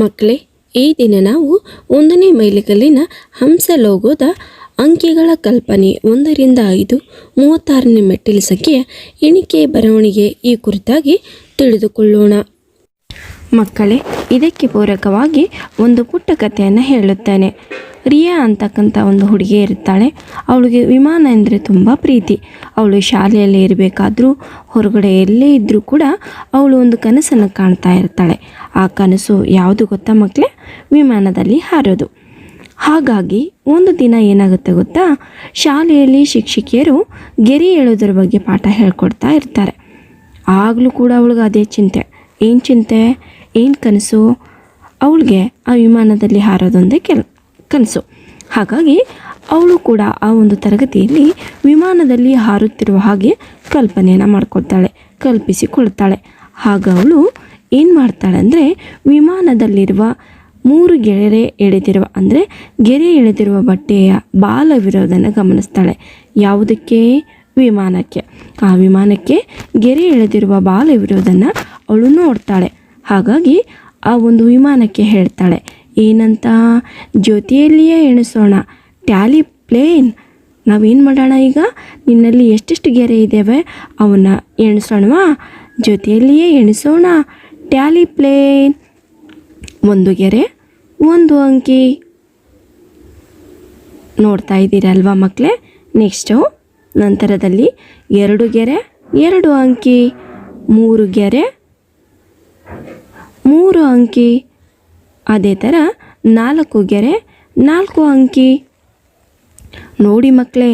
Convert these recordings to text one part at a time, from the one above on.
ಮಕ್ಕಳೇ, ಈ ದಿನ ನಾವು ಒಂದನೇ ಮೈಲಿಗಲ್ಲಿನ ಹಂಸ ಲೋಗೋದ ಅಂಕಿಗಳ ಕಲ್ಪನೆ ಒಂದರಿಂದ ಐದು, ಮೂವತ್ತಾರನೇ ಮೆಟ್ಟಿಲು ಸಂಖ್ಯೆಯ ಎಣಿಕೆ ಬರವಣಿಗೆ ಈ ಕುರಿತಾಗಿ ತಿಳಿದುಕೊಳ್ಳೋಣ. ಮಕ್ಕಳೇ ಇದಕ್ಕೆ ಪೂರಕವಾಗಿ ಒಂದು ಪುಟ್ಟ ಕಥೆಯನ್ನು ಹೇಳುತ್ತೇನೆ. ರಿಯಾ ಅಂತಕ್ಕಂಥ ಒಂದು ಹುಡುಗಿ ಇರ್ತಾಳೆ. ಅವಳಿಗೆ ವಿಮಾನ ಅಂದರೆ ತುಂಬ ಪ್ರೀತಿ. ಅವಳು ಶಾಲೆಯಲ್ಲಿ ಇರಬೇಕಾದ್ರೂ, ಹೊರಗಡೆ ಎಲ್ಲೇ ಇದ್ದರೂ ಕೂಡ ಅವಳು ಒಂದು ಕನಸನ್ನು ಕಾಣ್ತಾ ಇರ್ತಾಳೆ. ಆ ಕನಸು ಯಾವುದು ಗೊತ್ತಾ ಮಕ್ಕಳೇ ವಿಮಾನದಲ್ಲಿ ಹಾರೋದು. ಹಾಗಾಗಿ ಒಂದು ದಿನ ಏನಾಗುತ್ತೆ ಗೊತ್ತಾ? ಶಾಲೆಯಲ್ಲಿ ಶಿಕ್ಷಕಿಯರು ಗೆರೆ ಹೇಳೋದ್ರ ಬಗ್ಗೆ ಪಾಠ ಹೇಳ್ಕೊಡ್ತಾ ಇರ್ತಾರೆ. ಆಗಲೂ ಕೂಡ ಅವಳಿಗೆ ಅದೇ ಚಿಂತೆ. ಏನು ಚಿಂತೆ? ಏನು ಕನಸು? ಅವಳಿಗೆ ಆ ವಿಮಾನದಲ್ಲಿ ಹಾರೋದೊಂದೇ ಕೆಲ, ಕನಸು. ಹಾಗಾಗಿ ಅವಳು ಕೂಡ ಆ ಒಂದು ತರಗತಿಯಲ್ಲಿ ವಿಮಾನದಲ್ಲಿ ಹಾರುತ್ತಿರುವ ಹಾಗೆ ಕಲ್ಪನೆಯನ್ನು ಮಾಡ್ಕೊಳ್ತಾಳೆ, ಕಲ್ಪಿಸಿಕೊಳ್ತಾಳೆ. ಹಾಗ ಅವಳು ಏನು ಮಾಡ್ತಾಳೆ ಅಂದರೆ ವಿಮಾನದಲ್ಲಿರುವ ಮೂರು ಗೆರೆ ಎಳೆದಿರುವ, ಅಂದರೆ ಗೆರೆ ಎಳೆದಿರುವ ಬಟ್ಟೆಯ ಬಾಲವಿರೋದನ್ನು ಗಮನಿಸ್ತಾಳೆ. ಯಾವುದಕ್ಕೆ? ವಿಮಾನಕ್ಕೆ. ಆ ವಿಮಾನಕ್ಕೆ ಗೆರೆ ಎಳೆದಿರುವ ಬಾಲವಿರೋದನ್ನು ಅವಳು ನೋಡ್ತಾಳೆ. ಹಾಗಾಗಿ ಆ ಒಂದು ವಿಮಾನಕ್ಕೆ ಹೇಳ್ತಾಳೆ, ಏನಂತ, ಜ್ಯೋತಿಯಲ್ಲಿಯೇ ಎಣಿಸೋಣ. Tally plane. ನಾವೇನು ಮಾಡೋಣ ಈಗ? ನಿನ್ನಲ್ಲಿ ಎಷ್ಟೆಷ್ಟು ಗೆರೆ ಇದ್ದಾವೆ? ಅವನ್ನ ಎಣಿಸೋಣವಾ? ಜೊತೆಯಲ್ಲಿಯೇ ಎಣಿಸೋಣ. Tally plane. ಒಂದು ಗೆರೆ, ಒಂದು ಅಂಕಿ. ನೋಡ್ತಾ ಇದ್ದೀರಲ್ವಾ ಮಕ್ಕಳೇ ನೆಕ್ಸ್ಟು, ನಂತರದಲ್ಲಿ ಎರಡು ಗೆರೆ, ಎರಡು ಅಂಕಿ. ಮೂರು ಗೆರೆ ಮೂರು ಅಂಕಿ. ಅದೇ ಥರ ನಾಲ್ಕು ಗೆರೆ, ನಾಲ್ಕು ಅಂಕಿ. ನೋಡಿ ಮಕ್ಕಳೇ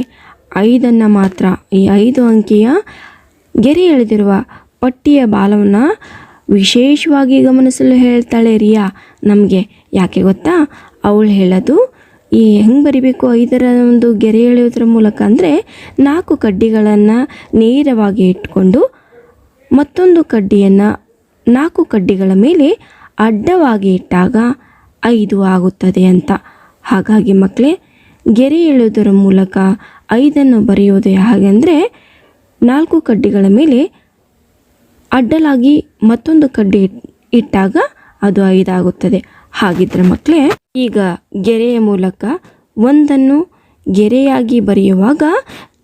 ಐದನ್ನು ಮಾತ್ರ ಈ ಐದು ಅಂಕಿಯ ಗೆರೆ ಎಳೆದಿರುವ ಪಟ್ಟಿಯ ಬಾಲವನ್ನು ವಿಶೇಷವಾಗಿ ಗಮನಿಸಲು ಹೇಳ್ತಾಳೆ ರಿಯಾ. ನಮಗೆ ಯಾಕೆ ಗೊತ್ತಾ? ಅವಳು ಹೇಳೋದು, ಈ ಹೆಂಗೆ ಬರಿಬೇಕು ಐದರ ಒಂದು ಗೆರೆ ಎಳೆಯೋದ್ರ ಮೂಲಕ ಅಂದರೆ ನಾಲ್ಕು ಕಡ್ಡಿಗಳನ್ನು ನೇರವಾಗಿ ಇಟ್ಕೊಂಡು ಮತ್ತೊಂದು ಕಡ್ಡಿಯನ್ನು ನಾಲ್ಕು ಕಡ್ಡಿಗಳ ಮೇಲೆ ಅಡ್ಡವಾಗಿ ಇಟ್ಟಾಗ ಐದು ಆಗುತ್ತದೆ ಅಂತ. ಹಾಗಾಗಿ ಮಕ್ಕಳೇ, ಗೆರೆ ಎಳೆಯೋದರ ಮೂಲಕ ಐದನ್ನು ಬರೆಯೋದು ಹಾಗೆಂದರೆ ನಾಲ್ಕು ಕಡ್ಡಿಗಳ ಮೇಲೆ ಅಡ್ಡಲಾಗಿ ಮತ್ತೊಂದು ಕಡ್ಡಿ ಇಟ್- ಇಟ್ಟಾಗ ಅದು ಐದಾಗುತ್ತದೆ ಹಾಗಿದ್ರೆ ಮಕ್ಕಳೇ, ಈಗ ಗೆರೆಯ ಮೂಲಕ ಒಂದನ್ನು ಗೆರೆಯಾಗಿ ಬರೆಯುವಾಗ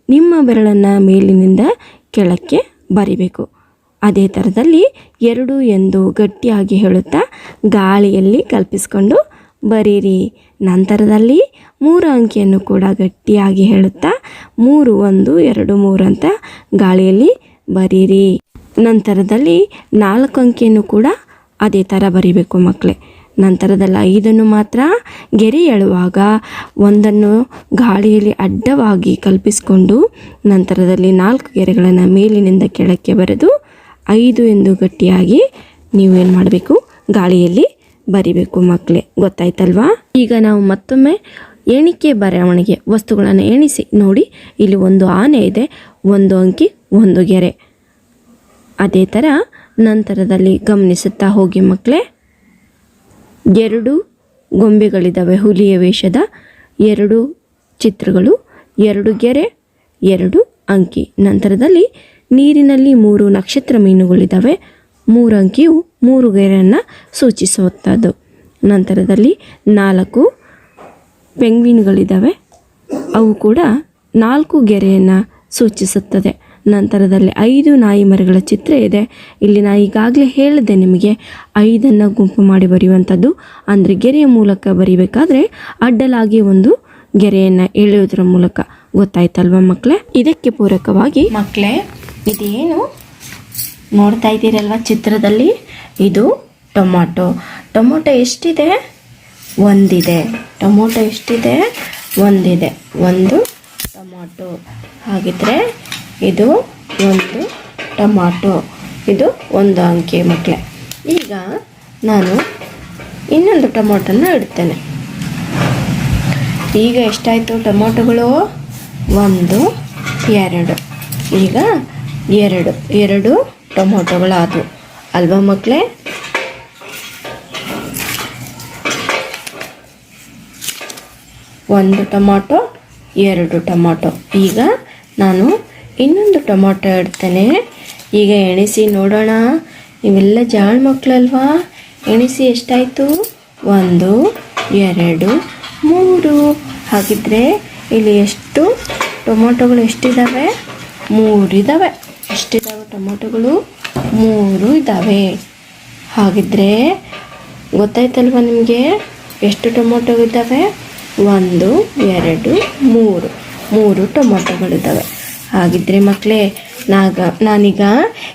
ನಿಮ್ಮ ಬೆರಳನ್ನು ಮೇಲಿನಿಂದ ಕೆಳಕ್ಕೆ ಬರಿಬೇಕು. ಅದೇ ಥರದಲ್ಲಿ ಎರಡು ಎಂದು ಗಟ್ಟಿಯಾಗಿ ಹೇಳುತ್ತಾ ಗಾಳಿಯಲ್ಲಿ ಕಲ್ಪಿಸಿಕೊಂಡು ಬರೀರಿ. ನಂತರದಲ್ಲಿ ಮೂರು ಅಂಕಿಯನ್ನು ಕೂಡ ಗಟ್ಟಿಯಾಗಿ ಹೇಳುತ್ತಾ ಮೂರು ಒಂದು ಎರಡು ಮೂರು ಅಂತ ಗಾಳಿಯಲ್ಲಿ ಬರೀರಿ. ನಂತರದಲ್ಲಿ ನಾಲ್ಕು ಅಂಕಿಯನ್ನು ಕೂಡ ಅದೇ ಥರ ಬರಿಬೇಕು ಮಕ್ಕಳೇ. ನಂತರದಲ್ಲಿ ಐದನ್ನು ಮಾತ್ರ ಗೆರೆ ಎಳುವಾಗ ಒಂದನ್ನು ಗಾಳಿಯಲ್ಲಿ ಅಡ್ಡವಾಗಿ ಕಲ್ಪಿಸಿಕೊಂಡು ನಂತರದಲ್ಲಿ ನಾಲ್ಕು ಗೆರೆಗಳನ್ನು ಮೇಲಿನಿಂದ ಕೆಳಕ್ಕೆ ಬರೆದು ಐದು ಎಂದು ಗಟ್ಟಿಯಾಗಿ ನೀವೇನು ಮಾಡಬೇಕು? ಗಾಳಿಯಲ್ಲಿ ಬರಿಬೇಕು ಮಕ್ಕಳೇ ಗೊತ್ತಾಯ್ತಲ್ವಾ? ಈಗ ನಾವು ಮತ್ತೊಮ್ಮೆ ಎಣಿಕೆ ಬರವಣಿಗೆ ವಸ್ತುಗಳನ್ನು ಎಣಿಸಿ ನೋಡಿ. ಇಲ್ಲಿ ಒಂದು ಆನೆ ಇದೆ, ಒಂದು ಅಂಕಿ, ಒಂದು ಗೆರೆ. ಅದೇ ಥರ ನಂತರದಲ್ಲಿ ಗಮನಿಸುತ್ತಾ ಹೋಗಿ ಮಕ್ಕಳೇ ಎರಡು ಗೊಂಬೆಗಳಿದ್ದಾವೆ ಹುಲಿಯ ವೇಷದ ಎರಡು ಚಿತ್ರಗಳು, ಎರಡು ಗೆರೆ, ಎರಡು ಅಂಕಿ. ನಂತರದಲ್ಲಿ ನೀರಿನಲ್ಲಿ ಮೂರು ನಕ್ಷತ್ರ ಮೀನುಗಳಿದ್ದಾವೆ. ಮೂರು ಅಂಕಿಯು ಮೂರು ಗೆರೆಯನ್ನು ಸೂಚಿಸುವಂಥದ್ದು ನಂತರದಲ್ಲಿ ನಾಲ್ಕು ಪೆಂಗ್ವಿನ್ಗಳಿದ್ದಾವೆ. ಅವು ಕೂಡ ನಾಲ್ಕು ಗೆರೆಯನ್ನು ಸೂಚಿಸುತ್ತದೆ. ನಂತರದಲ್ಲಿ ಐದು ನಾಯಿ ಮರಗಳ ಚಿತ್ರ ಇದೆ. ಇಲ್ಲಿ ನಾನು ಈಗಾಗಲೇ ಹೇಳಿದೆ ನಿಮಗೆ, ಐದನ್ನು ಗುಂಪು ಮಾಡಿ ಬರೆಯುವಂಥದ್ದು. ಅಂದರೆ ಗೆರೆಯ ಮೂಲಕ ಬರೀಬೇಕಾದ್ರೆ ಅಡ್ಡಲಾಗಿ ಒಂದು ಗೆರೆಯನ್ನು ಎಳೆಯೋದ್ರ ಮೂಲಕ. ಗೊತ್ತಾಯ್ತಲ್ವಾ ಮಕ್ಕಳೇ? ಇದಕ್ಕೆ ಪೂರಕವಾಗಿ ಮಕ್ಕಳೇ ಇದೇನು? ನೋಡ್ತಾ ಇದ್ದೀರಲ್ವ ಚಿತ್ರದಲ್ಲಿ? ಇದು ಟೊಮೊಟೊ. ಟೊಮೊಟೊ ಎಷ್ಟಿದೆ? ಒಂದಿದೆ. ಟೊಮೊಟೊ ಎಷ್ಟಿದೆ? ಒಂದಿದೆ. ಒಂದು ಟೊಮೊಟೊ. ಹಾಗಿದ್ರೆ ಇದು ಒಂದು ಟೊಮಾಟೊ. ಇದು ಒಂದು ಅಂಕಿ ಮಕ್ಕಳೇ ಈಗ ನಾನು ಇನ್ನೊಂದು ಟೊಮೊಟೊನ ಇಡ್ತೇನೆ. ಈಗ ಎಷ್ಟಾಯಿತು ಟೊಮೊಟೊಗಳು? ಒಂದು, ಎರಡು. ಈಗ ಎರಡು ಎರಡು ಟೊಮೊಟೊಗಳಾದವು. ಅಲ್ವಾ ಮಕ್ಕಳೇ ಒಂದು ಟೊಮೊಟೊ, ಎರಡು ಟೊಮೊಟೊ. ಈಗ ನಾನು ಇನ್ನೊಂದು ಟೊಮೊಟೊ ಇಡ್ತೇನೆ. ಈಗ ಎಣಿಸಿ ನೋಡೋಣ. ಇವೆಲ್ಲ ಜಾಣ ಮಕ್ಕಳಲ್ವಾ ಎಣಿಸಿ ಎಷ್ಟಾಯಿತು? ಒಂದು, ಎರಡು, ಮೂರು. ಹಾಗಿದ್ರೆ ಇಲ್ಲಿ ಎಷ್ಟು ಟೊಮೊಟೊಗಳು ಎಷ್ಟಿದ್ದಾವೆ ಮೂರು ಇದ್ದಾವೆ ಎಷ್ಟಿದ್ದಾವೆ ಟೊಮೊಟೊಗಳು? ಮೂರು ಇದ್ದಾವೆ. ಹಾಗಿದ್ರೆ ಗೊತ್ತಾಯ್ತಲ್ವ ನಿಮಗೆ? ಎಷ್ಟು ಟೊಮೊಟೊ ಇದ್ದಾವೆ ಒಂದು, ಎರಡು, ಮೂರು. ಮೂರು ಟೊಮೊಟೊಗಳಿದ್ದಾವೆ. ಹಾಗಿದ್ರೆ ಮಕ್ಕಳೇ ನಾಗ, ನಾನೀಗ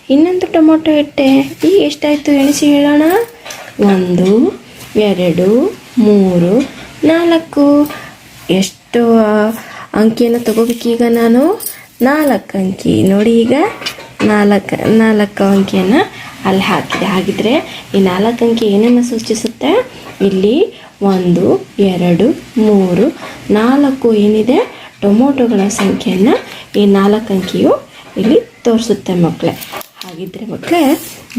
ಇನ್ನೊಂದು ಟೊಮೊಟೊ ಇಟ್ಟೆ. ಈಗ ಎಷ್ಟಾಯಿತು ಎಣಿಸಿ ಹೇಳೋಣ? ಒಂದು, ಎರಡು, ಮೂರು, ನಾಲ್ಕು. ಎಷ್ಟು ಅಂಕಿಯನ್ನು ತಗೋಬೇಕೀಗ ನಾನು. ನಾಲ್ಕು ಅಂಕಿ. ನೋಡಿ ಈಗ ನಾಲ್ಕು ನಾಲ್ಕು ಅಂಕಿಯನ್ನು ಅಲ್ಲಿ ಹಾಕಿದೆ. ಹಾಗಿದ್ರೆ ಈ ನಾಲ್ಕು ಅಂಕಿ ಏನನ್ನು ಸೂಚಿಸುತ್ತೆ? ಇಲ್ಲಿ ಒಂದು, ಎರಡು, ಮೂರು, ನಾಲ್ಕು ಏನಿದೆ? ಟೊಮೊಟೊಗಳ ಸಂಖ್ಯೆಯನ್ನು ಈ ನಾಲ್ಕು ಅಂಕಿಯು ಇಲ್ಲಿ ತೋರಿಸುತ್ತೆ ಮಕ್ಕಳೇ ಹಾಗಿದ್ರೆ ಮಕ್ಕಳೇ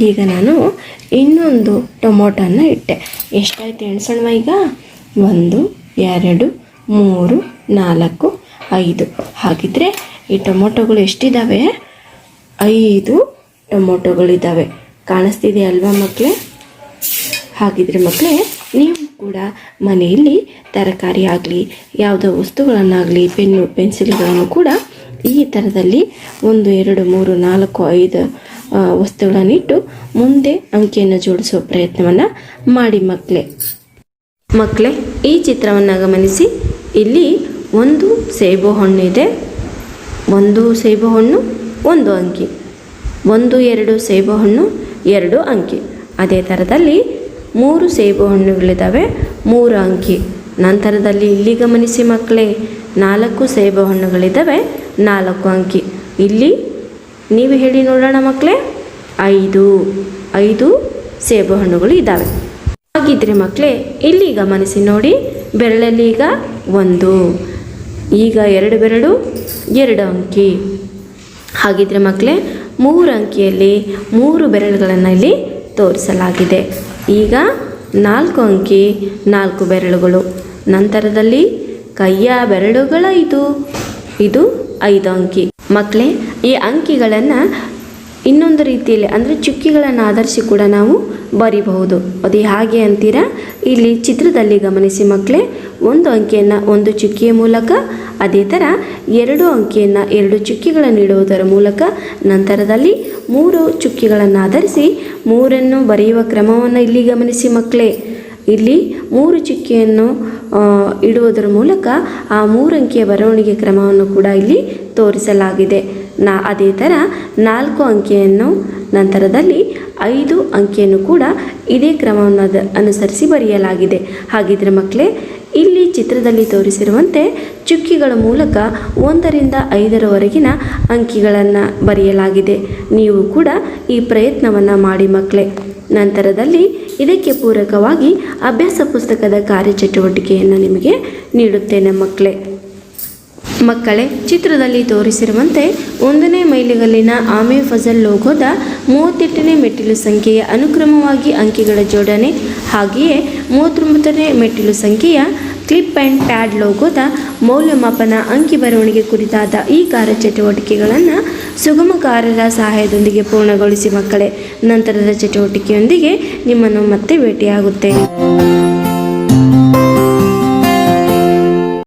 ಈಗ ನಾನು ಇನ್ನೊಂದು ಟೊಮೊಟೊನ ಇಟ್ಟೆ. ಎಷ್ಟಾಯ್ತು ಎಣಿಸೋಣ ಈಗ? ಒಂದು, ಎರಡು, ಮೂರು, ನಾಲ್ಕು, ಐದು. ಹಾಗಿದ್ರೆ ಈ ಟೊಮೊಟೊಗಳು ಎಷ್ಟಿದ್ದಾವೆ ಐದು ಟೊಮೊಟೊಗಳಿದ್ದಾವೆ ಕಾಣಿಸ್ತಿದೆ ಅಲ್ವಾ ಮಕ್ಕಳೇ ಹಾಗಿದ್ರೆ ಮಕ್ಕಳೇ ನೀವು ಕೂಡ ಮನೆಯಲ್ಲಿ ತರಕಾರಿ ಆಗಲಿ, ಯಾವುದೋ ವಸ್ತುಗಳನ್ನಾಗಲಿ, ಪೆನ್ನು, ಪೆನ್ಸಿಲ್ಗಳನ್ನು ಕೂಡ ಈ ಥರದಲ್ಲಿ ಒಂದು, ಎರಡು, ಮೂರು, ನಾಲ್ಕು, ಐದು ವಸ್ತುಗಳನ್ನಿಟ್ಟು ಮುಂದೆ ಅಂಕಿಯನ್ನು ಜೋಡಿಸುವ ಪ್ರಯತ್ನವನ್ನು ಮಾಡಿ ಮಕ್ಕಳೇ ಮಕ್ಕಳೇ ಈ ಚಿತ್ರವನ್ನು ಗಮನಿಸಿ. ಇಲ್ಲಿ ಒಂದು ಸೇಬು ಹಣ್ಣಿದೆ ಒಂದು ಸೇಬು ಹಣ್ಣು, ಒಂದು ಅಂಕಿ. ಒಂದು, ಎರಡು ಸೇಬು ಹಣ್ಣು, ಎರಡು ಅಂಕಿ. ಅದೇ ಥರದಲ್ಲಿ ಮೂರು ಸೇಬು ಹಣ್ಣುಗಳಿದ್ದಾವೆ ಮೂರು ಅಂಕಿ. ನಂತರದಲ್ಲಿ ಇಲ್ಲಿ ಗಮನಿಸಿ ಮಕ್ಕಳೇ, ನಾಲ್ಕು ಸೇಬು ಹಣ್ಣುಗಳಿದ್ದಾವೆ ನಾಲ್ಕು ಅಂಕಿ. ಇಲ್ಲಿ ನೀವು ಹೇಳಿ ನೋಡೋಣ ಮಕ್ಕಳೇ, ಐದು ಐದು ಸೇಬು ಹಣ್ಣುಗಳು ಇದ್ದಾವೆ ಹಾಗಿದ್ರೆ ಮಕ್ಕಳೇ, ಇಲ್ಲಿ ಗಮನಿಸಿ ನೋಡಿ, ಬೆರಳಲ್ಲಿ ಈಗ ಒಂದು, ಈಗ ಎರಡು ಬೆರಳು ಎರಡು ಅಂಕಿ. ಹಾಗಿದ್ರೆ ಮಕ್ಕಳೇ ಮೂರು ಅಂಕಿಯಲ್ಲಿ ಮೂರು ಬೆರಳುಗಳನ್ನು ಇಲ್ಲಿ ತೋರಿಸಲಾಗಿದೆ. ಈಗ ನಾಲ್ಕು ಅಂಕಿ, ನಾಲ್ಕು ಬೆರಳುಗಳು. ನಂತರದಲ್ಲಿ ಕೈಯ ಬೆರಳುಗಳ ಇದು ಇದು ಐದು ಅಂಕಿ. ಮಕ್ಕಳೇ ಈ ಅಂಕಿಗಳನ್ನು ಇನ್ನೊಂದು ರೀತಿಯಲ್ಲಿ, ಅಂದರೆ ಚುಕ್ಕಿಗಳನ್ನು ಆಧರಿಸಿ ಕೂಡ ನಾವು ಬರಿಬಹುದು. ಅದು ಹಾಗೆ ಅಂತೀರಾ? ಇಲ್ಲಿ ಚಿತ್ರದಲ್ಲಿ ಗಮನಿಸಿ ಮಕ್ಕಳೇ, ಒಂದು ಅಂಕಿಯನ್ನು ಒಂದು ಚುಕ್ಕಿಯ ಮೂಲಕ, ಅದೇ ಥರ ಎರಡು ಅಂಕಿಯನ್ನು ಎರಡು ಚುಕ್ಕಿಗಳನ್ನು ಇಡುವುದರ ಮೂಲಕ, ನಂತರದಲ್ಲಿ ಮೂರು ಚುಕ್ಕಿಗಳನ್ನು ಆಧರಿಸಿ ಮೂರನ್ನು ಬರೆಯುವ ಕ್ರಮವನ್ನು ಇಲ್ಲಿ ಗಮನಿಸಿ ಮಕ್ಕಳೇ. ಇಲ್ಲಿ ಮೂರು ಚುಕ್ಕಿಯನ್ನು ಇಡುವುದರ ಮೂಲಕ ಆ ಮೂರು ಅಂಕಿಯ ಬರವಣಿಗೆ ಕ್ರಮವನ್ನು ಕೂಡ ಇಲ್ಲಿ ತೋರಿಸಲಾಗಿದೆ. ನಾ ಅದೇ ಥರ ನಾಲ್ಕು ಅಂಕಿಯನ್ನು ನಂತರದಲ್ಲಿ ಐದು ಅಂಕಿಯನ್ನು ಕೂಡ ಇದೇ ಕ್ರಮವನ್ನು ಅನುಸರಿಸಿ ಬರೆಯಲಾಗಿದೆ. ಹಾಗಿದ್ರೆ ಮಕ್ಕಳೇ ಇಲ್ಲಿ ಚಿತ್ರದಲ್ಲಿ ತೋರಿಸಿರುವಂತೆ ಚುಕ್ಕಿಗಳ ಮೂಲಕ ಒಂದರಿಂದ ಐದರವರೆಗಿನ ಅಂಕಿಗಳನ್ನು ಬರೆಯಲಾಗಿದೆ. ನೀವು ಕೂಡ ಈ ಪ್ರಯತ್ನವನ್ನು ಮಾಡಿ ಮಕ್ಕಳೇ ನಂತರದಲ್ಲಿ ಇದಕ್ಕೆ ಪೂರಕವಾಗಿ ಅಭ್ಯಾಸ ಪುಸ್ತಕದ ಕಾರ್ಯಚಟುವಟಿಕೆಯನ್ನು ನಿಮಗೆ ನೀಡುತ್ತೇನೆ ಮಕ್ಕಳೇ ಮಕ್ಕಳೇ, ಚಿತ್ರದಲ್ಲಿ ತೋರಿಸಿರುವಂತೆ ಒಂದನೇ ಮೈಲಿಗಲ್ಲಿನ ಆಮೆ ಫಜಲ್ ಲೋಗೋದ ಮೂವತ್ತೆಂಟನೇ ಮೆಟ್ಟಿಲು ಸಂಖ್ಯೆಯ ಅನುಕ್ರಮವಾಗಿ ಅಂಕಿಗಳ ಜೋಡಣೆ, ಹಾಗೆಯೇ ಮೂವತ್ತೊಂಬತ್ತನೇ ಮೆಟ್ಟಿಲು ಸಂಖ್ಯೆಯ ಕ್ಲಿಪ್ ಆ್ಯಂಡ್ ಪ್ಯಾಡ್ ಲೋಗೋದ ಮೌಲ್ಯಮಾಪನ ಅಂಕಿ ಬರವಣಿಗೆ ಕುರಿತಾದ ಈ ಕಾರ್ಯಚಟುವಟಿಕೆಗಳನ್ನು ಸುಗಮಕಾರರ ಸಹಾಯದೊಂದಿಗೆ ಪೂರ್ಣಗೊಳಿಸಿ ಮಕ್ಕಳೇ. ನಂತರದ ಚಟುವಟಿಕೆಯೊಂದಿಗೆ ನಿಮ್ಮನ್ನು ಮತ್ತೆ ಭೇಟಿಯಾಗುತ್ತೇನೆ.